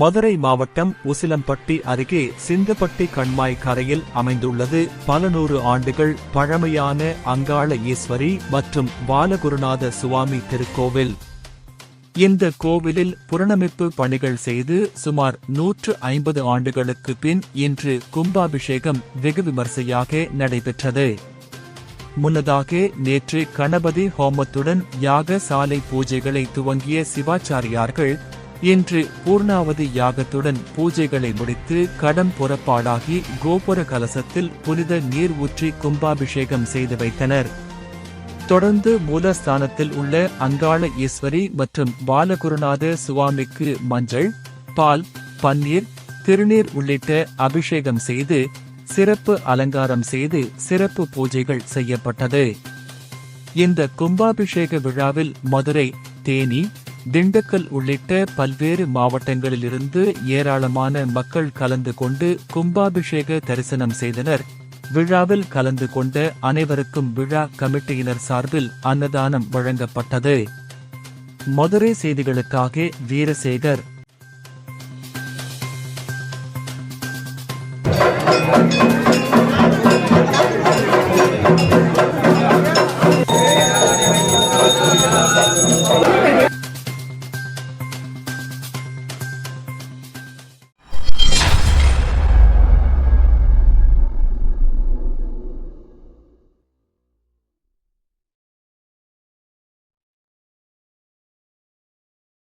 மதுரை மாவட்டம் உசிலம்பட்டி அருகே சிந்தப்பட்டி கண்மாய் கரையில் அமைந்துள்ளது பல நூறு ஆண்டுகள் பழமையான அங்காள ஈஸ்வரி மற்றும் பாலகுருநாத சுவாமி திருக்கோவில். இந்த கோவிலில் புனரமைப்பு பணிகள் செய்து சுமார் நூற்று ஐம்பது ஆண்டுகளுக்கு பின் இன்று கும்பாபிஷேகம் வெகு விமர்சையாக நடைபெற்றது. முன்னதாக நேற்று கணபதி ஹோமத்துடன் யாக சாலை பூஜைகளை துவங்கிய சிவாச்சாரியார்கள் இன்று பூர்ணாவதி யாகத்துடன் பூஜைகளை முடித்து கடம் புறப்பாடாகி கோபுர கலசத்தில் புனித நீர் ஊற்றி கும்பாபிஷேகம் செய்து வைத்தனர். தொடர்ந்து மூலஸ்தானத்தில் உள்ள அங்காள ஈஸ்வரி மற்றும் பாலகுருநாத சுவாமிக்கு மஞ்சள் பால் பன்னீர் திருநீர் உள்ளிட்ட அபிஷேகம் செய்து சிறப்பு அலங்காரம் செய்து சிறப்பு பூஜைகள் செய்யப்பட்டது. இந்த கும்பாபிஷேக விழாவில் மதுரை தேனி திண்டுக்கல் உள்ளிட்ட பல்வேறு மாவட்டங்களிலிருந்து ஏராளமான மக்கள் கலந்து கொண்டு கும்பாபிஷேக தரிசனம் செய்தனர். விழாவில் கலந்து கொண்ட அனைவருக்கும் விழா கமிட்டியினர் சார்பில் அன்னதானம் வழங்கப்பட்டது. மதுரை செய்திகளுக்காக வீரசேகர்.